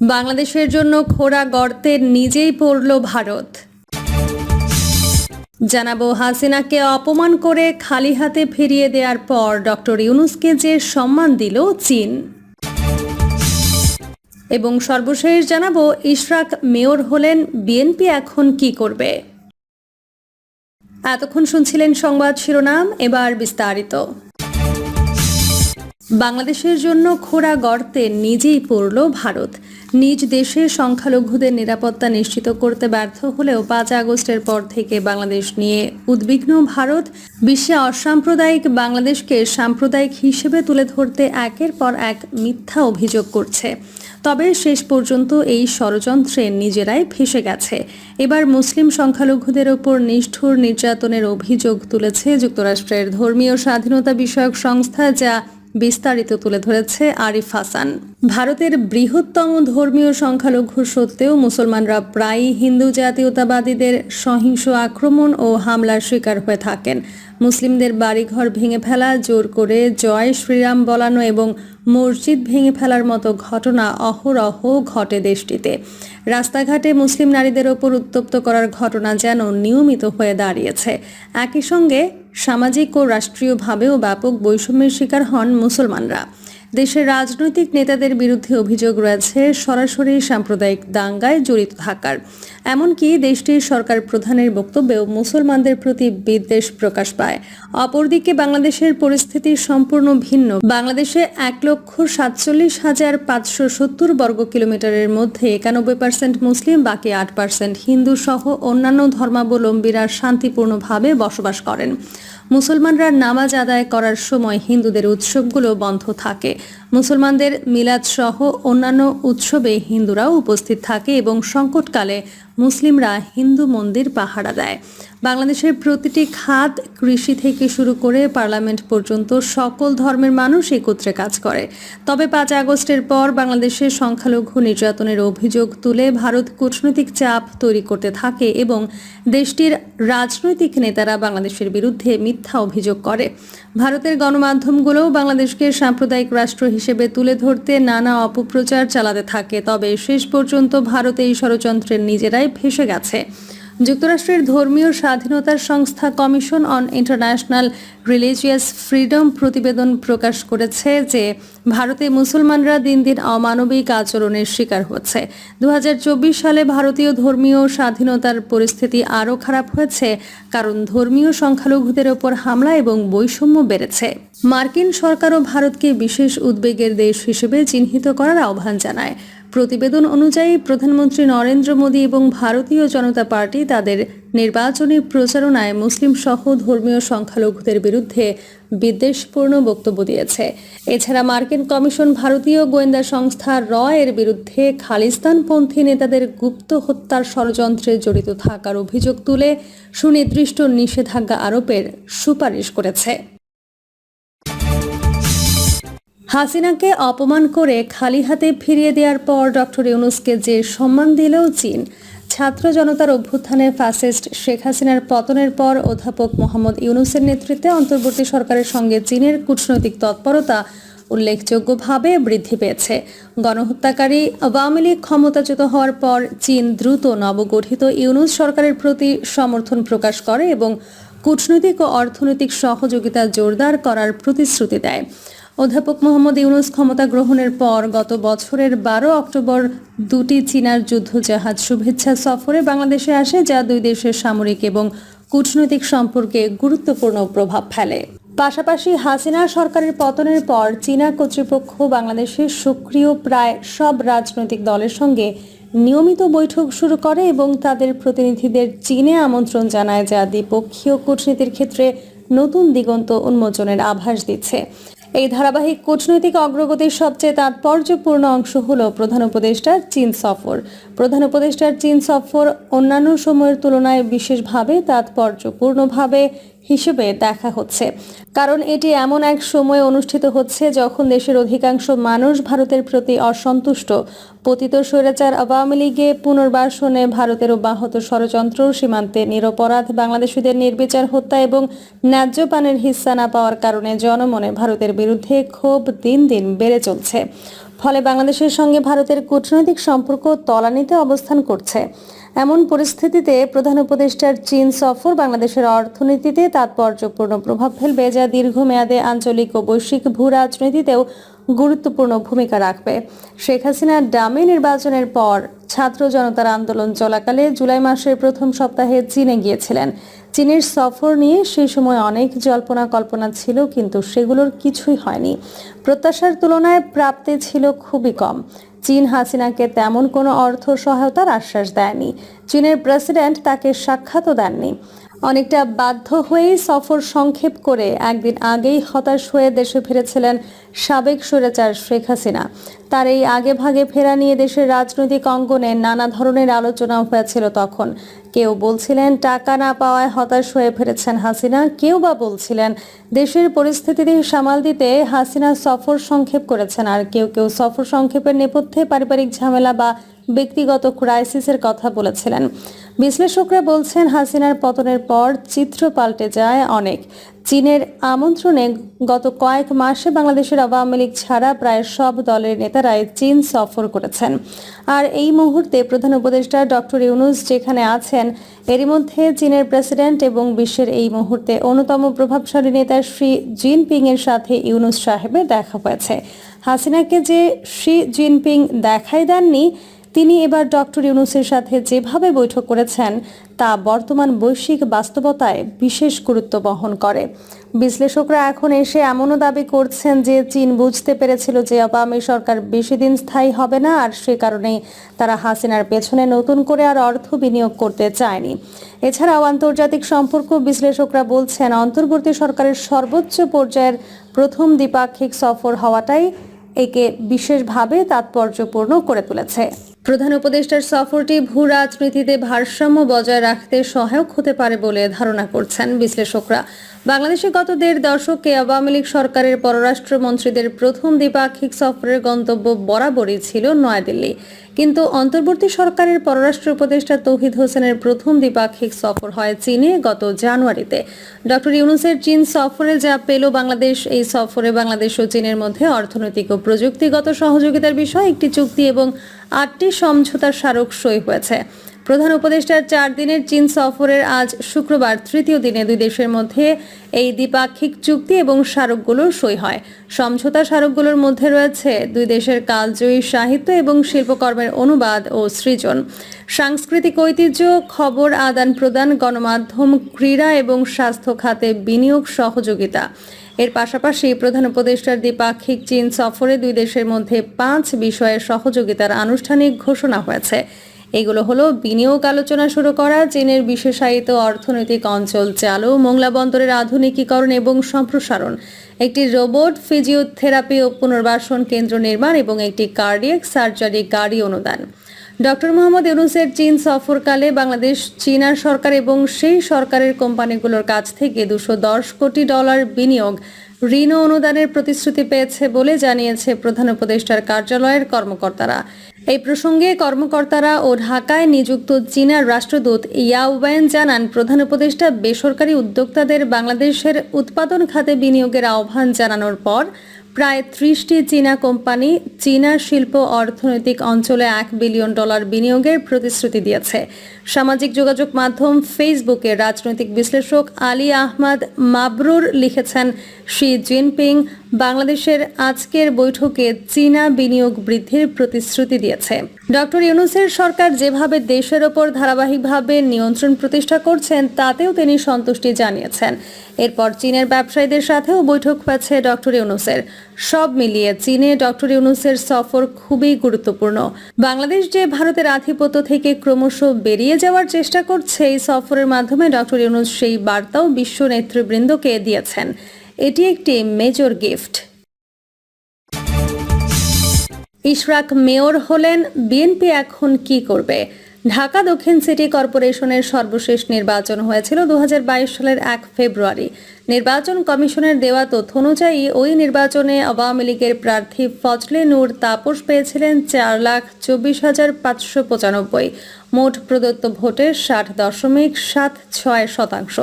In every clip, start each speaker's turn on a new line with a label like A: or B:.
A: বাংলাদেশের জন্য খোড়া গর্তে নিজেই পড়ল ভারত। জানাব হাসিনাকে অপমান করে খালি হাতে ফিরিয়ে দেওয়ার পর ডক্টর ইউনুসকে যে সম্মান দিল চীন। এবং সর্বশেষ জানাব ইশরাক মেয়র হলেন বিএনপি এখন কি করবে। এতক্ষণ শুনছিলেন সংবাদ শিরোনাম, এবার বিস্তারিত। বাংলাদেশের জন্য খোড়া গর্তে নিজেই পড়ল ভারত। নিজ দেশে সংখ্যালঘুদের নিরাপত্তা নিশ্চিত করতে ব্যর্থ হলেও পাঁচ আগস্টের পর থেকে বাংলাদেশ নিয়ে উদ্বিগ্ন ভারত। বিশ্বে অসাম্প্রদায়িক বাংলাদেশকে সাম্প্রদায়িক হিসেবে তুলে ধরতে একের পর এক মিথ্যা অভিযোগ করছে। তবে শেষ পর্যন্ত এই ষড়যন্ত্রে নিজেরাই ফেসে গেছে। এবার মুসলিম সংখ্যালঘুদের ওপর নিষ্ঠুর নির্যাতনের অভিযোগ তুলেছে যুক্তরাষ্ট্রের ধর্মীয় স্বাধীনতা বিষয়ক সংস্থা যা বিস্তারিত তুলে ধরেছে আরিফ হাসান। ভারতের বৃহত্তম ধর্মীয় সংখ্যালঘু সত্ত্বেও মুসলমানরা প্রায়ই হিন্দু জাতীয়তাবাদীদের সহিংস আক্রমণ ও হামলার শিকার হয়ে থাকেন। মুসলিমদের বাড়িঘর ভেঙে ফেলা, জোর করে জয় শ্রীরাম বলানো এবং মসজিদ ভেঙে ফেলার মতো ঘটনা অহরহ ঘটে দেশটিতে। রাস্তাঘাটে মুসলিম নারীদের ওপর উত্তপ্ত করার ঘটনা যেন নিয়মিত হয়ে দাঁড়িয়েছে। একই সঙ্গে সামাজিক ও রাষ্ট্রীয়ভাবেও ব্যাপক বৈষম্যের শিকার হন মুসলমানরা। দেশের রাজনৈতিক নেতাদের বিরুদ্ধে অভিযোগ রয়েছে, সরাসরি সাম্প্রদায়িক দাঙ্গায় জড়িত থাকার। এমনকি দেশটির সরকার প্রধানের বক্তব্যেও মুসলমানদের প্রতি বিদ্বেষ প্রকাশ পায়। অপরদিকে বাংলাদেশের পরিস্থিতি সম্পূর্ণ ভিন্ন। বাংলাদেশে এক লক্ষ সাতচল্লিশ হাজার পাঁচশো সত্তর বর্গ কিলোমিটারের মধ্যে একানব্বই পার্সেন্ট মুসলিম, বাকি আট পার্সেন্ট হিন্দু সহ অন্যান্য ধর্মাবলম্বীরা শান্তিপূর্ণভাবে বসবাস করেন। মুসলমানরা নামাজ আদায় করার সময় হিন্দুদের উৎসবগুলো বন্ধ থাকে। মুসলমানদের মিলাদ সহ অন্যান্য উৎসবে হিন্দুরাও উপস্থিত থাকে এবং সংকটকালে মুসলিমরা হিন্দু মন্দির পাহারা দেয়। বাংলাদেশের প্রতিটি খাত কৃষি থেকে শুরু করে পার্লামেন্ট পর্যন্ত সকল ধর্মের মানুষ একত্রে কাজ করে। তবে পাঁচ আগস্টের পর বাংলাদেশের সংখ্যালঘু নির্যাতনের অভিযোগ তুলে ভারত কূটনৈতিক চাপ তৈরি করতে থাকে এবং দেশটির রাজনৈতিক নেতারা বাংলাদেশের বিরুদ্ধে মিথ্যা অভিযোগ করে। ভারতের গণমাধ্যমগুলোও বাংলাদেশকে সাম্প্রদায়িক রাষ্ট্র হিসেবে তুলে ধরতে নানা অপপ্রচার চালাতে থাকে, তবে শেষ পর্যন্ত ভারত এই ষড়যন্ত্রের নিজেরাই ফেসে গেছে। যুক্তরাষ্ট্রের ধর্মীয় স্বাধীনতার সংস্থা Commission on International Religious Freedom প্রতিবেদন প্রকাশ করেছে যে ভারতে মুসলমানরা দিন দিন অমানবিক আচরণের শিকার হচ্ছে। দু হাজার চব্বিশ সালে ভারতীয় ধর্মীয় স্বাধীনতার পরিস্থিতি আরও খারাপ হয়েছে, কারণ ধর্মীয় সংখ্যালঘুদের ওপর হামলা এবং বৈষম্য বেড়েছে। মার্কিন সরকারও ভারতকে বিশেষ উদ্বেগের দেশ হিসেবে চিহ্নিত করার আহ্বান জানায়। প্রতিবেদন অনুযায়ী প্রধানমন্ত্রী নরেন্দ্র মোদী এবং ভারতীয় জনতা পার্টি তাদের নির্বাচনী প্রচারণায় মুসলিম সহ ধর্মীয় সংখ্যালঘুদের বিরুদ্ধে বিদ্বেষপূর্ণ বক্তব্য দিয়েছে। এছাড়া মার্কিন কমিশন ভারতীয় গোয়েন্দা সংস্থা র এর বিরুদ্ধে খালিস্তানপন্থী নেতাদের গুপ্ত হত্যার ষড়যন্ত্রে জড়িত থাকার অভিযোগ তুলে সুনির্দিষ্ট নিষেধাজ্ঞা আরোপের সুপারিশ করেছে। হাসিনাকে অপমান করে খালি হাতে ফিরিয়ে দেওয়ার পর ডক্টর ইউনুসকে যে সম্মান দিলেও চীন, ছাত্র জনতার অভ্যুত্থানে ফ্যাসিস্ট শেখ হাসিনার পতনের পর অধ্যাপক মোহাম্মদ ইউনুসের নেতৃত্বে অন্তর্বর্তী সরকারের সঙ্গে চীনের কূটনৈতিক তৎপরতা উল্লেখযোগ্যভাবে বৃদ্ধি পেয়েছে। গণহত্যাকারী আওয়ামী লীগ ক্ষমতাচ্যুত হওয়ার পর চীন দ্রুত নবগঠিত ইউনুস সরকারের প্রতি সমর্থন প্রকাশ করে এবং কূটনৈতিক ও অর্থনৈতিক সহযোগিতা জোরদার করার প্রতিশ্রুতি দেয়। অধ্যাপক মোহাম্মদ ইউনুস ক্ষমতা গ্রহণের পর গত বছরের বারো অক্টোবর দুটি চীনার যুদ্ধজাহাজ শুভেচ্ছা সফরে বাংলাদেশে আসে, যা দুই দেশের সামরিক এবং কূটনৈতিক সম্পর্কে গুরুত্বপূর্ণ প্রভাব ফেলে। পাশাপাশি হাসিনা সরকারের পতনের পর চীনা কর্তৃপক্ষ বাংলাদেশের সক্রিয় প্রায় সব রাজনৈতিক দলের সঙ্গে নিয়মিত বৈঠক শুরু করে এবং তাদের প্রতিনিধিদের চীনে আমন্ত্রণ জানায়, যা দ্বিপক্ষীয় কূটনীতির ক্ষেত্রে নতুন দিগন্ত উন্মোচনের আভাস দিচ্ছে। এই ধারাবাহিক কূটনৈতিক অগ্রগতির সবচেয়ে তাৎপর্যপূর্ণ অংশ হল প্রধান উপদেষ্টার চীন সফর। প্রধান উপদেষ্টার চীন সফর অন্যান্য সময়ের তুলনায় বিশেষভাবে তাৎপর্যপূর্ণভাবে হিসেবে দেখা হচ্ছে। কারণ এটি এমন এক সময় অনুষ্ঠিত হচ্ছে যখন দেশের অধিকাংশ মানুষ ভারতের প্রতি অসন্তুষ্ট। পতিত স্বৈরাচার আওয়ামী লীগে পুনর্বাসনে ভারতের অব্যাহত ষড়যন্ত্র, সীমান্তে নিরপরাধ, বাংলাদেশিদের নির্বিচার হত্যা এবং ন্যায্য পানের হিস্সা না পাওয়ার কারণে জনমনে ভারতের বিরুদ্ধে ক্ষোভ দিন দিন বেড়ে চলছে। ফলে বাংলাদেশের সঙ্গে ভারতের কূটনৈতিক সম্পর্ক তলানিতে অবস্থান করছে। এমন পরিস্থিতিতে প্রধান উপদেষ্টার চীন সফর বাংলাদেশের অর্থনীতিতে তাৎপর্যপূর্ণ প্রভাব ফেলবে যা দীর্ঘমেয়াদে আঞ্চলিক ও বৈশ্বিক ভূ রাজনীতিতেও গুরুত্বপূর্ণ ভূমিকা রাখবে। শেখ হাসিনার ডামে নির্বাচনের পর ছাত্র জনতার আন্দোলন চলাকালে জুলাই মাসের প্রথম সপ্তাহে চীনে গিয়েছিলেন। চীনের সফর নিয়ে সেই সময় অনেক জল্পনা কল্পনা ছিল, কিন্তু সেগুলোর কিছুই হয়নি। প্রত্যাশার তুলনায় প্রাপ্তি ছিল খুবই কম। চীন হাসিনাকে তেমন কোনো অর্থ সহায়তার আশ্বাস দেয়নি। চীনের প্রেসিডেন্ট তাকে সাক্ষাৎও দেননি। অনেকটা বাধ্য হয়েই সফর সংক্ষেপ করে একদিন আগেই হতাশ হয়ে দেশে ফিরেছিলেন সাবেক স্বৈরাচার শেখ হাসিনা। তার এই আগে ভাগে ফেরা নিয়ে দেশের রাজনৈতিক অঙ্গনে নানা ধরনের আলোচনা হয়েছিল তখন। কেউ বলছিলেন, টাকা না পাওয়ায় হতাশ হয়ে ফিরেছেন হাসিনা। কেউ বা বলছিলেন, দেশের পরিস্থিতিতে সামাল দিতে হাসিনা সফর সংক্ষেপ করেছেন। আর কেউ কেউ সফর সংক্ষেপের নেপথ্যে পারিবারিক ঝামেলা বা ব্যক্তিগত ক্রাইসিসের কথা বলেছিলেন। বিশ্লেষকরা বলছেন, হাসিনার পতনের পর চিত্র পাল্টে যায় অনেক। চীনের আমন্ত্রণে গত কয়েক মাসে বাংলাদেশের আওয়ামী লীগ ছাড়া প্রায় সব দলের নেতারাই চীন সফর করেছেন। আর এই মুহূর্তে প্রধান উপদেষ্টা ডক্টর ইউনুস যেখানে আছেন, এরই মধ্যে চীনের প্রেসিডেন্ট এবং বিশ্বের এই মুহূর্তে অন্যতম প্রভাবশালী নেতা শ্রী জিনপিং এর সাথে ইউনুস সাহেবের দেখা হয়েছে। হাসিনাকে যে শ্রী জিনপিং দেখাই দেননি তিনি এবার ডক্টর ইউনুসের সাথে যেভাবে বৈঠক করেছেন, তা বর্তমান বৈশ্বিক বাস্তবতায় বিশেষ গুরুত্ব বহন করে। বিশ্লেষকরা এখন এসে এমনও দাবি করছেন যে চীন বুঝতে পেরেছিল যে আওয়ামী সরকার বেশি দিন স্থায়ী হবে না, আর সে কারণেই তারা হাসিনার পেছনে নতুন করে আর অর্থ বিনিয়োগ করতে চায়নি। এছাড়াও আন্তর্জাতিক সম্পর্ক বিশ্লেষকরা বলছেন, অন্তর্বর্তী সরকারের সর্বোচ্চ পর্যায়ের প্রথম দ্বিপাক্ষিক সফর হওয়াটাই একে বিশেষভাবে তাৎপর্যপূর্ণ করে তুলেছে। প্রধান উপদেষ্টার সফরটি ভূ রাজনীতিতে ভারসাম্য বজায় রাখতে সহায়ক হতে পারে বলে ধারণা করছেন বিশ্লেষকরা। বাংলাদেশে গত দেড় দশকে আওয়ামী লীগ সরকারের পররাষ্ট্রমন্ত্রীদের প্রথম দ্বিপাক্ষিক সফরের গন্তব্য বরাবরই ছিল নয়াদিল্লি। কিন্তু অন্তর্বর্তী সরকারের পররাষ্ট্র উপদেষ্টা তৌহিদ হোসেনের প্রথম দ্বিপাক্ষিক সফর হয় চীনে গত জানুয়ারিতে। ডক্টর ইউনুসের চীন সফরে যা পেল বাংলাদেশ, এই সফরে বাংলাদেশ ও চীনের মধ্যে অর্থনৈতিক ও প্রযুক্তিগত সহযোগিতার বিষয়ে, একটি চুক্তি এবং আটটি সমঝোতার স্মারক সই হয়েছে। প্রধান উপদেষ্টার চার দিনের চীন সফরের আজ শুক্রবার তৃতীয় দিনে দুই দেশের মধ্যে এই দ্বিপাক্ষিক চুক্তি এবং স্মারকগুলো সই হয়। সমঝোতা স্মারকগুলোর মধ্যে রয়েছে দুই দেশের কালজয়ী সাহিত্য এবং শিল্পকর্মের অনুবাদ ও সৃজন। সাংস্কৃতিক ঐতিহ্য, খবর, আদান প্রদান, গণমাধ্যম, ক্রীড়া এবং স্বাস্থ্য খাতে বিনিয়োগ, সহযোগিতা। এর পাশাপাশি প্রধান উপদেষ্টার দ্বিপাক্ষিক চীন সফরে দুই দেশের মধ্যে পাঁচ বিষয়ে সহযোগিতার আনুষ্ঠানিক ঘোষণা হয়েছে। এগুলো হলো বিনিয়োগ আলোচনা শুরু করা, চীনের বিশেষায়িত অর্থনৈতিক অঞ্চল চালু, মোংলা বন্দরের আধুনিকীকরণ এবং সম্প্রসারণ, একটি রোবট, ফিজিওথেরাপি ও পুনর্বাসন কেন্দ্র নির্মাণ এবং একটি কার্ডিয়াক সার্জারি গাড়ি অনুদান। ডক্টর মোহাম্মদ ইউনুসের চীন সফরকালে বাংলাদেশ, চীনা সরকার এবং সেই সরকারের কোম্পানিগুলোর কাছ থেকে দুশো দশ কোটি ডলার বিনিয়োগ ঋণ অনুদানের প্রতিশ্রুতি পেয়েছে বলে জানিয়েছে প্রধান উপদেষ্টার কার্যালয়ের কর্মকর্তারা। এই প্রসঙ্গে কর্মকর্তারা ও ঢাকায় নিযুক্ত চীনার রাষ্ট্রদূত ইয়াওয়েন জানান, প্রধান উপদেষ্টা বেসরকারি উদ্যোক্তাদের বাংলাদেশের উৎপাদন খাতে বিনিয়োগের আহ্বান জানানোর পর প্রায় ত্রিশটি চীনা কোম্পানি চীনা শিল্প অর্থনৈতিক অঞ্চলে এক বিলিয়ন ডলার বিনিয়োগের প্রতিশ্রুতি দিয়েছে। সামাজিক যোগাযোগ মাধ্যম ফেসবুকে রাজনৈতিক বিশ্লেষক আলী আহমদ মাবরুর লিখেছেন, শি জিনপিং বাংলাদেশের আজকের বৈঠকে চীনা বিনিয়োগ বৃদ্ধির প্রতিশ্রুতি দিয়েছে। ডক্টর ইউনুসের সরকার যেভাবে দেশের ওপর ধারাবাহিকভাবে নিয়ন্ত্রণ প্রতিষ্ঠা করছেন, তাতেও তিনি সন্তুষ্টি জানিয়েছেন। এরপর চীনের ব্যবসায়ীদের সাথেও বৈঠক হয়েছে ডক্টর ইউনুসের। সব মিলিয়ে চীনে ডক্টর ইউনুসের সফর খুবই গুরুত্বপূর্ণ। বাংলাদেশ যে ভারতের আধিপত্য থেকে ক্রমশ বেরিয়ে যাওয়ার চেষ্টা করছে, এই সফরের মাধ্যমে ডক্টর ইউনুস সেই বার্তাও বিশ্ব নেতৃবৃন্দকে দিয়েছেন। এটি একটি মেজর গিফট ইশরাক মেয়র হলেন বিএনপি এখন কি করবে? ঢাকা দক্ষিণ সিটি কর্পোরেশনের সর্বশেষ নির্বাচন হয়েছিল দু হাজার বাইশ সালের এক ফেব্রুয়ারি। নির্বাচন কমিশনের দেওয়া তথ্য অনুযায়ী, ওই নির্বাচনে আওয়ামী লীগের প্রার্থী ফজলে নূর তাপস পেয়েছিলেন চার লাখ চব্বিশ হাজার পাঁচশো পঁচানব্বই। মোট প্রদত্ত ভোটের ষাট দশমিক সাত ছয় শতাংশ।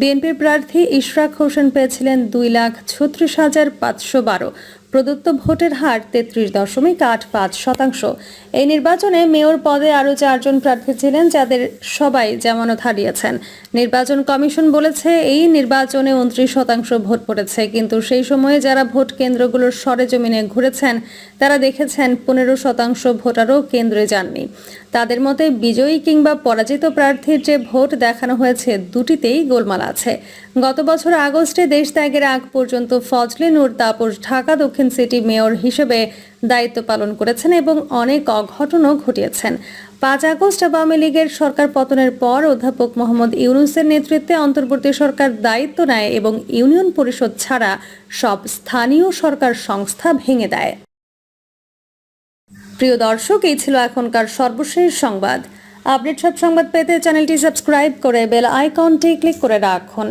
A: বিএনপির প্রার্থী ইশরাক হোসেন পেয়েছিলেন দুই লাখ ছত্রিশ হাজার পাঁচশো বারো। প্রদত্ত ভোটের হার তেত্রিশ দশমিক আট পাঁচ শতাংশ। এই নির্বাচনে মেয়র পদে আরও চারজন প্রার্থী ছিলেন, যাদের সবাই জামানত হারিয়েছেন। নির্বাচন কমিশন বলেছে, এই নির্বাচনে উনত্রিশ শতাংশ ভোট পড়েছে, কিন্তু সেই সময়ে যারা ভোট কেন্দ্রগুলোর সরেজমিনে ঘুরেছেন, তারা দেখেছেন পনেরো শতাংশ ভোটারও কেন্দ্রে যাননি। তাদের মতে, বিজয়ী কিংবা পরাজিত প্রার্থীর যে ভোট দেখানো হয়েছে, দুটিতেই গোলমাল আছে। গত বছর আগস্টে দেশ ত্যাগের আগ পর্যন্ত ফজলে নূর তাপস ঢাকা দক্ষিণ সিটি মেয়র হিসেবে দায়িত্ব পালন করেছেন এবং অনেক অঘটনও ঘটিয়েছেন। পাঁচ আগস্ট আওয়ামী লীগের সরকার পতনের পর অধ্যাপক মোহাম্মদ ইউনুসের নেতৃত্বে অন্তর্বর্তী সরকার দায়িত্ব নেয় এবং ইউনিয়ন পরিষদ ছাড়া সব স্থানীয় সরকার সংস্থা ভেঙে দেয়। প্রিয় দর্শক, এই ছিল এখনকার সর্বশেষ সংবাদ। আপডেট সব সংবাদ পেতে চ্যানেলটি সাবস্ক্রাইব করে বেল আইকনটি ক্লিক করে রাখুন।